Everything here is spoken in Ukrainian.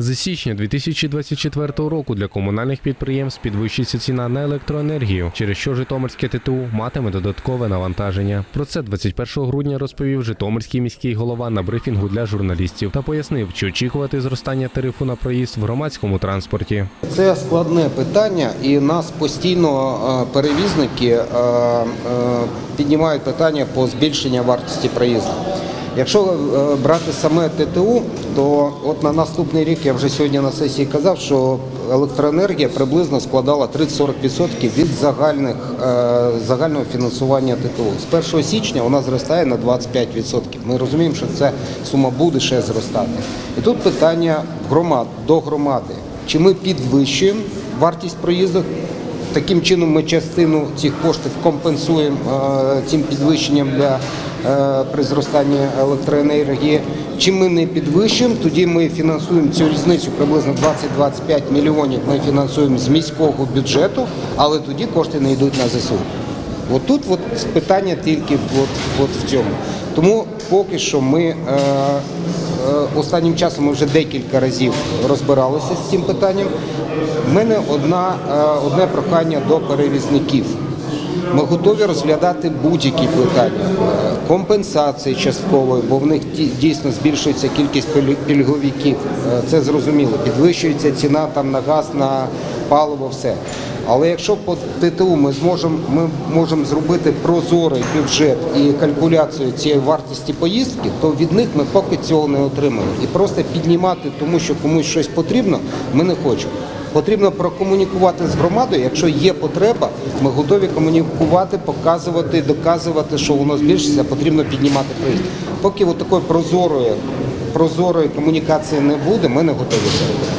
З січня 2024 року для комунальних підприємств підвищиться ціна на електроенергію, через що Житомирське ТТУ матиме додаткове навантаження. Про це 21 грудня розповів Житомирський міський голова на брифінгу для журналістів та пояснив, чи очікувати зростання тарифу на проїзд в громадському транспорті. Це складне питання, і нас постійно е, перевізники е, е, піднімають питання по збільшенню вартості проїзду. Якщо е, брати саме ТТУ, то от на наступний рік я вже сьогодні на сесії казав, що електроенергія приблизно складала 30-40% від загальних, е, загального фінансування ТТУ. З 1 січня вона зростає на 25%. Ми розуміємо, що ця сума буде ще зростати. І тут питання громад, до громади. Чи ми підвищуємо вартість проїзду? Таким чином ми частину цих коштів компенсуємо е, цим підвищенням для е, при зростанні електроенергії. Чи ми не підвищуємо, тоді ми фінансуємо цю різницю приблизно 20-25 мільйонів. Ми фінансуємо з міського бюджету, але тоді кошти не йдуть на ЗСУ. От от питання тільки от, от в цьому. Тому поки що ми е, останнім часом ми вже декілька разів розбиралися з цим питанням. У мене одна, е, одне прохання до перевізників. Ми готові розглядати будь-які питання компенсації часткової, бо в них ді- дійсно збільшується кількість піль- пільговиків. Е, Це зрозуміло. Підвищується ціна там на газ, на паливо, все. Але якщо по ТТУ ми зможемо, ми можемо зробити прозорий бюджет і калькуляцію цієї вартості поїздки, то від них ми поки цього не отримаємо. І просто піднімати, тому що комусь щось потрібно, ми не хочемо. Потрібно прокомунікувати з громадою. Якщо є потреба, ми готові комунікувати, показувати, доказувати, що воно збільшиться, потрібно піднімати приїзд. Поки от такої прозорої, прозорої комунікації не буде, ми не готові це.